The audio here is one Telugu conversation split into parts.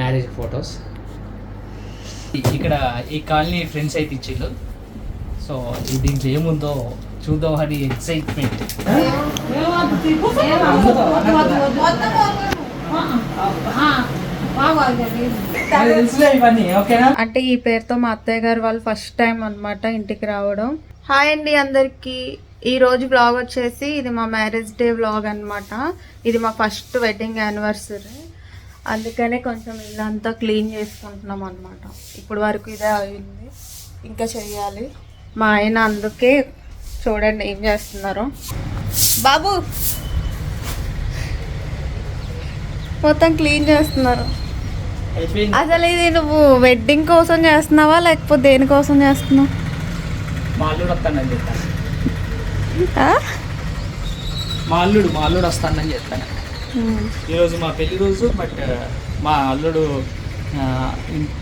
మ్యారేజ్ ఫొటోస్ ఇక్కడ ఈ కాలనీ ఫ్రెండ్స్ అయితే ఇచ్చిళ్ళు సో ఈ దీంట్లో ఏముందో చూద్దాం అని ఎక్సైట్మెంట్ అంటే ఈ పేరుతో మా అత్తయ్య గారు వాళ్ళు ఫస్ట్ టైం అన్నమాట ఇంటికి రావడం. హాయ్ అండి అందరికి. ఈ రోజు బ్లాగ్ వచ్చేసి ఇది మా మ్యారేజ్ డే వ్లాగ్ అన్నమాట. ఇది మా ఫస్ట్ వెడ్డింగ్ యానివర్సరీ అందుకనే కొంచెం ఇల్లంతా క్లీన్ చేసుకుంటున్నాం అనమాట ఇప్పుడు వరకు ఇదే అయింది. ఇంకా చెయ్యాలి. మా ఆయన అందుకే చూడండి ఏం చేస్తున్నారు. బాబు! మొత్తం క్లీన్ చేస్తున్నారు. అసలు ఇది నువ్వు వెడ్డింగ్ కోసం చేస్తున్నావా? లేకపోతే దేనికోసం చేస్తున్నావు? మా అల్లుడు వస్తానని చెప్తాను ఈరోజు మా పెళ్ళి రోజు బట్ మా అల్లుడు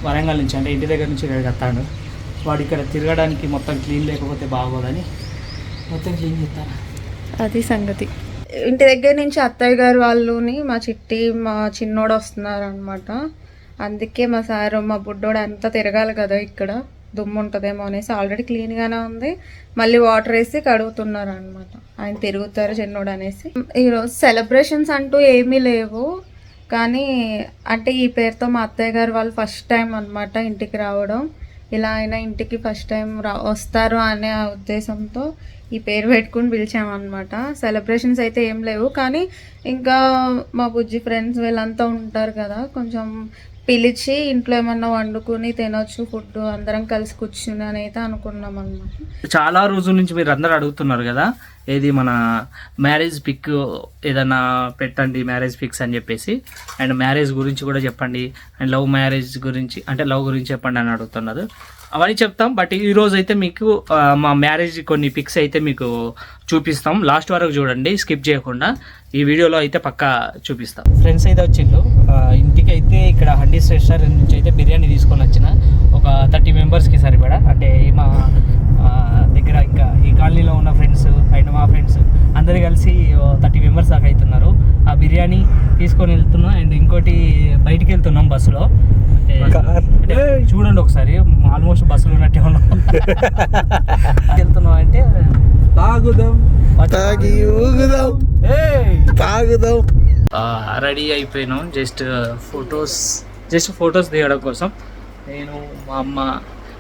వరంగల్ నుంచి అంటే ఇంటి దగ్గర నుంచి ఇక్కడికి వస్తాడు. వాడు ఇక్కడ తిరగడానికి మొత్తం క్లీన్ లేకపోతే బాగోదని మొత్తం క్లీన్ చేస్తాను. అది సంగతి. ఇంటి దగ్గర నుంచి అత్తయ్య గారు వాళ్ళుని మా చిట్టి మా చిన్నోడు వస్తున్నారు అనమాట అందుకే మా సారు మా బుడ్డోడు అంతా తిరగాలి కదా ఇక్కడ. దుమ్ము ఉంటుందేమో అనేసి ఆల్రెడీ క్లీన్గానే ఉంది. మళ్ళీ వాటర్ వేసి కడుగుతున్నారు అనమాట ఆయన తిరుగుతారు చిన్నోడు అనేసి. ఈరోజు సెలబ్రేషన్స్ అంటూ ఏమీ లేవు. కానీ అంటే ఈ పేరుతో మా అత్తయ్య గారు వాళ్ళు ఫస్ట్ టైం అనమాట ఇంటికి రావడం. ఇలా అయినా ఇంటికి ఫస్ట్ టైం రా వస్తారు అనే ఉద్దేశంతో ఈ పేరు పెట్టుకుని పిలిచామన్నమాట. సెలబ్రేషన్స్ అయితే ఏం లేవు. కానీ ఇంకా మా బుజ్జి ఫ్రెండ్స్ వీళ్ళంతా ఉంటారు కదా. కొంచెం పిలిచి ఇంట్లో ఏమన్నా వండుకుని తినొచ్చు ఫుడ్ అందరం కలిసి కూర్చుని అని అయితే అనుకున్నాం అనమాట చాలా రోజుల నుంచి మీరు అందరు అడుగుతున్నారు కదా ఏది మన మ్యారేజ్ పిక్ ఏదైనా పెట్టండి మ్యారేజ్ పిక్స్ అని చెప్పేసి. అండ్ మ్యారేజ్ గురించి కూడా చెప్పండి అండ్ లవ్ మ్యారేజ్ గురించి అంటే లవ్ గురించి చెప్పండి అని అడుగుతున్నారు. అవన్నీ చెప్తాం. బట్ ఈ రోజు అయితే మీకు మా మ్యారేజ్ కొన్ని పిక్స్ అయితే మీకు చూపిస్తాం. లాస్ట్ వరకు చూడండి స్కిప్ చేయకుండా. ఈ వీడియోలో అయితే పక్కా చూపిస్తాం. ఫ్రెండ్స్ అయితే వచ్చిండు ఇంటికి అయితే ఇక్కడ హండీస్ రెస్టారెంట్ నుంచి అయితే బిర్యానీ తీసుకొని వచ్చిన. ఒక థర్టీ మెంబర్స్కి సరిపడా. అంటే మా దగ్గర ఇంకా ఈ కాలనీలో ఉన్న ఫ్రెండ్స్ అండ్ మా ఫ్రెండ్స్ అందరు కలిసి థర్టీ మెంబర్స్ దాకా అవుతున్నారు. ఆ బిర్యానీ తీసుకొని వెళ్తున్నాం. అండ్ ఇంకోటి బయటికి వెళ్తున్నాం బస్సులో. అంటే అంటే చూడండి ఒకసారి ఆల్మోస్ట్ బస్సులో ఉన్నట్టే ఉన్నాం. వెళ్తున్నాం అంటే తాగుదాం. తాగి ఊగుదాం. తాగుదాం. రెడీ అయిపోయినాం. జస్ట్ ఫొటోస్ జస్ట్ ఫొటోస్ దిగడం కోసం. నేను మా అమ్మ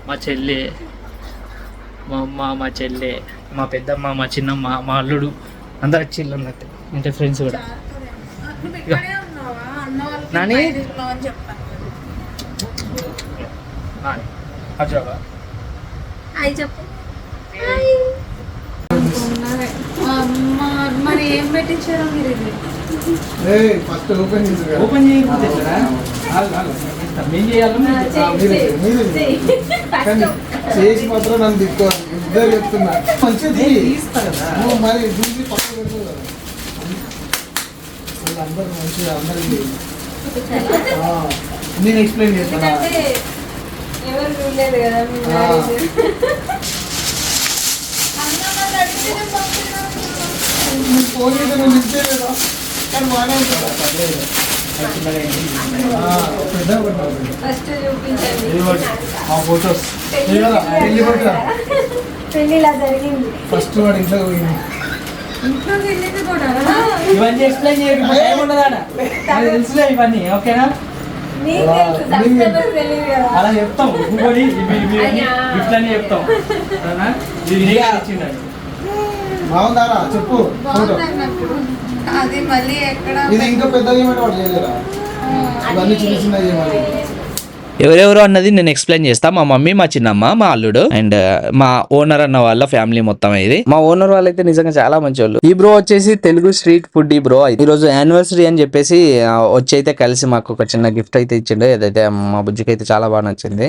మా చెల్లె మా అమ్మ మా చెల్లె మా పెద్దమ్మ మా చిన్నమ్మ మా అల్లుడు అందరు చిల్లు ఉన్నట్టు. అంటే ఫ్రెండ్స్ కూడా. నాని? నాని, అజోగా. మరి ఏం పెట్టించారో మీరు ఫస్ట్ ఓపెన్ చేసి ఓపెన్ చేసి మాత్రం నన్ను తిట్టుకోవాలి. ఇద్దరు చెప్తున్నా. మంచిది. నువ్వు మరి చూసి పక్కన పెడతావు కదా. వాళ్ళందరూ మంచిగా అందరికి. ఆ, నేను ఎక్స్ప్లెయిన్ చేస్తాను? ఎవరు చూడలేదు కదా మీ ఆ. మ్యారేజ్ నువ్వు ఫోన్ చేస్తే నువ్వు లిఫ్ట్ చేయలేదా కానీ బాగానే ఉంటుంది ఆ, పెద్ద పడ్డావు. ఫస్ట్ చూపించండి. మా ఫొటోస్. ఇలా జరిగింది. ఫస్ట్ వాడు ఇంట్లో పోయింది ఇంట్లో వెళ్ళింది కూడా ఇవన్నీ ఎక్స్ప్లెయిన్ చేయకపోతే ఏముండదు ఆడ. నాకు తెలుసులే ఇవన్నీ ఓకేనా? అలా చెప్తాం. ఇంకోటి అని చెప్తాం. బాగుందారా? చెప్పు అది మళ్ళీ ఎక్కడ ఇది ఇంకా పెద్దగా ఏమంటే వాడు చేయలేరా? ఇవన్నీ చిన్న చిన్న చేయమని ఎవరెవరు అన్నది నేను ఎక్స్ప్లెయిన్ చేస్తా. మా మమ్మీ మా చిన్నమ్మ మా అల్లుడు అండ్ మా ఓనర్ అన్న వాళ్ళ ఫ్యామిలీ మొత్తం ఇది. మా ఓనర్ వాళ్ళైతే నిజంగా చాలా మంచి వాళ్ళు ఈ బ్రో వచ్చేసి తెలుగు స్ట్రీట్ ఫుడ్ ఈ బ్రో ఈ రోజు యానివర్సరీ అని చెప్పేసి ఆ, వచ్చి అయితే కలిసి మాకు ఒక చిన్న గిఫ్ట్ అయితే ఇచ్చిండు. ఏదైతే మా బుజ్జికి అయితే చాలా బాగా నచ్చింది.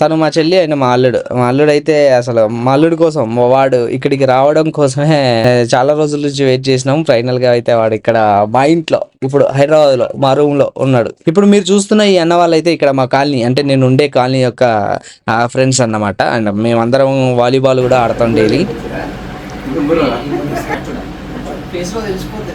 తను మా చెల్లి ఆయన మా అల్లుడు. మా అల్లుడు అయితే అసలు మా అల్లుడు కోసం వాడు ఇక్కడికి రావడం కోసమే చాలా రోజుల నుంచి వెయిట్ చేసినాం. ఫైనల్గా అయితే వాడు ఇక్కడ మా ఇంట్లో ఇప్పుడు హైదరాబాద్లో మా రూమ్లో ఉన్నాడు. ఇప్పుడు మీరు చూస్తున్న ఈ అన్న అయితే ఇక్కడ మా కాలనీ అంటే నేను ఉండే కాలనీ యొక్క ఫ్రెండ్స్ అన్నమాట. అండ్ మేమందరం వాలీబాల్ కూడా ఆడతాం డైలీ తెలిసిపోతుంది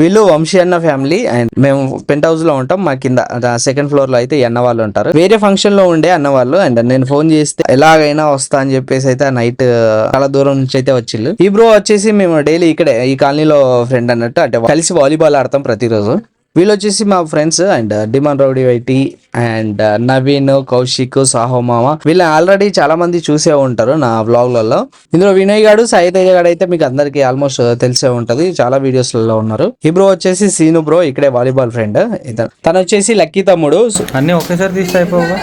వీళ్ళు వంశీ అన్న ఫ్యామిలీ అండ్ మేము పెంట్ హౌస్లో ఉంటాం. మా కింద సెకండ్ ఫ్లోర్లో అయితే అన్న వాళ్ళు ఉంటారు. వేరే ఫంక్షన్లో ఉండే అన్న వాళ్ళు అండ్ నేను ఫోన్ చేస్తే ఎలాగైనా వస్తా అని చెప్పేసి అయితే నైట్ చాలా దూరం నుంచి అయితే వచ్చిళ్ళు. ఈ బ్రో వచ్చేసి మేము డైలీ ఇక్కడే ఈ కాలనీలో ఫ్రెండ్ అన్నట్టు అంటే కలిసి వాలీబాల్ ఆడతాం ప్రతిరోజు. వీళ్ళు వచ్చేసి మా ఫ్రెండ్స్ అండ్ డిమాండ్ రౌడీ వైటి అండ్ నవీన్ కౌశిక్ సాహో మామ. వీళ్ళు ఆల్రెడీ చాలా మంది చూసే ఉంటారు నా వ్లాగ్లలో. ఇందులో వినయ్ గాడు సాయి తేజ గాడు అయితే మీకు అందరికి ఆల్మోస్ట్ తెలిసే ఉంటది. చాలా వీడియోస్లలో ఉన్నారు. ఈ బ్రో వచ్చేసి సీను బ్రో ఇక్కడే వాలీబాల్ ఫ్రెండ్. ఇతను తను వచ్చేసి లక్కీ తమ్ముడు. అన్నీ ఒకేసారి తీస్తే అయిపోగా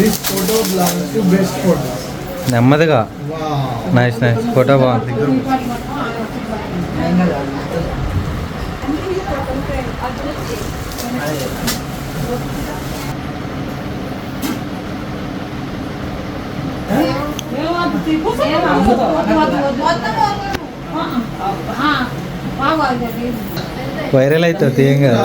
this photo belongs to best photo నెమ్మదిగా. నైస్ నైస్ ఫోటో బాగుంది. వైరల్ అవుతుంది ఏం కదా.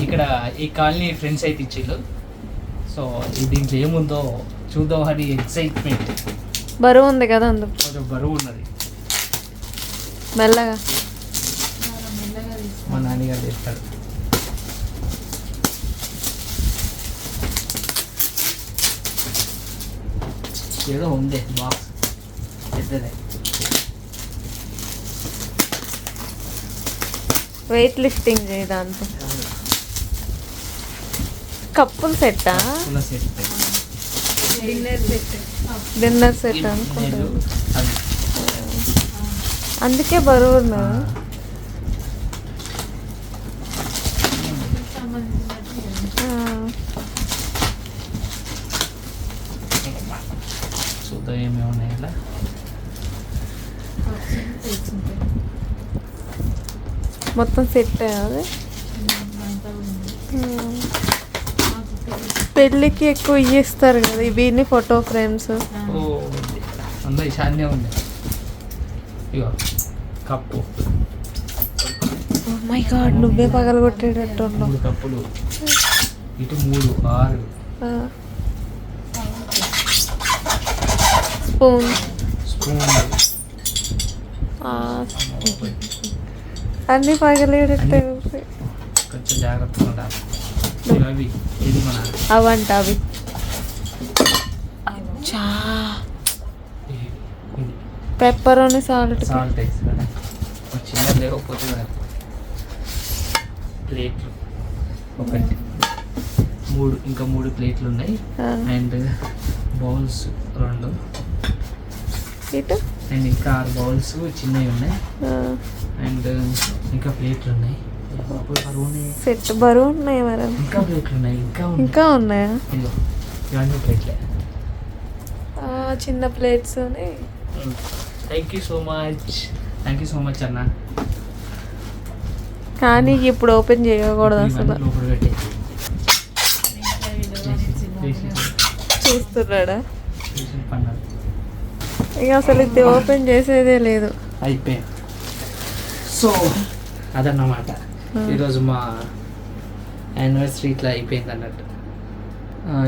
ఇక్కడ ఈ కాలనీ ఫ్రెండ్స్ అయితే ఇచ్చిళ్ళు సో దీంట్లో ఏముందో చూద్దాం అని ఎక్సైట్మెంట్ బరువు ఉంది కదా అందుకు కొంచెం బరువు ఉన్నది. మెల్లగా. మా నాన్నగారు చేస్తారు. ఏదో ఉంది బాక్స్ పెద్దదే. వెయిట్ లిఫ్టింగ్ చేయి దాంతో కప్పుల సెట్టా సెట్ డిన్నర్ సెట్. అనుకుంటా అది. అందుకే బరువు చూద్దాం ఉన్నాయి ఇలా. మొత్తం సెట్ అది పెళ్ళికి ఎక్కువ ఇస్తారు కదా ఇవన్నీ ఫోటో ఫ్రేమ్స్ అంతా ఈశాన్యం ఉంది. కప్పు. మై గాడ్ నువ్వే పగలగొట్టేటట్టు మూడు కప్పులు. ఇటు మూడు ఆరు. స్పూన్. స్పూన్. అన్నీ పగలేటట్టే. కొంచెం జాగ్రత్తగా ఉండాలి. ఇవి అవి అవంట అవి అచ్చా ఇది ఇది పెప్పర్ అని సాల్ట్ సాల్ట్ చిన్న లేకపోతే ప్లేట్లు ఒకటి మూడు ఇంకా మూడు ప్లేట్లు ఉన్నాయి అండ్ బౌల్స్ రెండు ఇటు అండ్ ఇంకా ఆరు బౌల్స్ చిన్నవి ఉన్నాయి అండ్ ఇంకా ప్లేట్లు ఉన్నాయి. సెట్ బరువు ఉన్నాయి మరి. ఇంకా ప్లేట్లు ఉన్నాయి ఇంకా ఇంకా ఉన్నాయా? ఇవన్నీ ప్లేట్లే. చిన్న plates thank you so much thank you so much అన్న. కానీ ఇప్పుడు ఓపెన్ చేయకూడదు అసలు. చూస్తున్నాడా? ఇక అసలు ఇది ఓపెన్ చేసేదే లేదు. అయిపోయింది సో అదన్నమాట. ఈరోజు మా యానివర్సరీ ఇట్లా అయిపోయింది అన్నట్టు.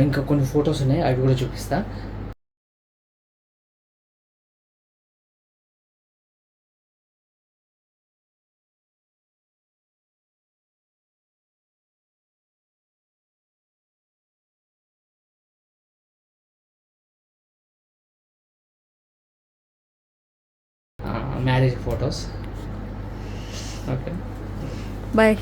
ఇంకా కొన్ని ఫొటోస్ ఉన్నాయి అవి కూడా చూపిస్తా. Marriage photos okay Bye.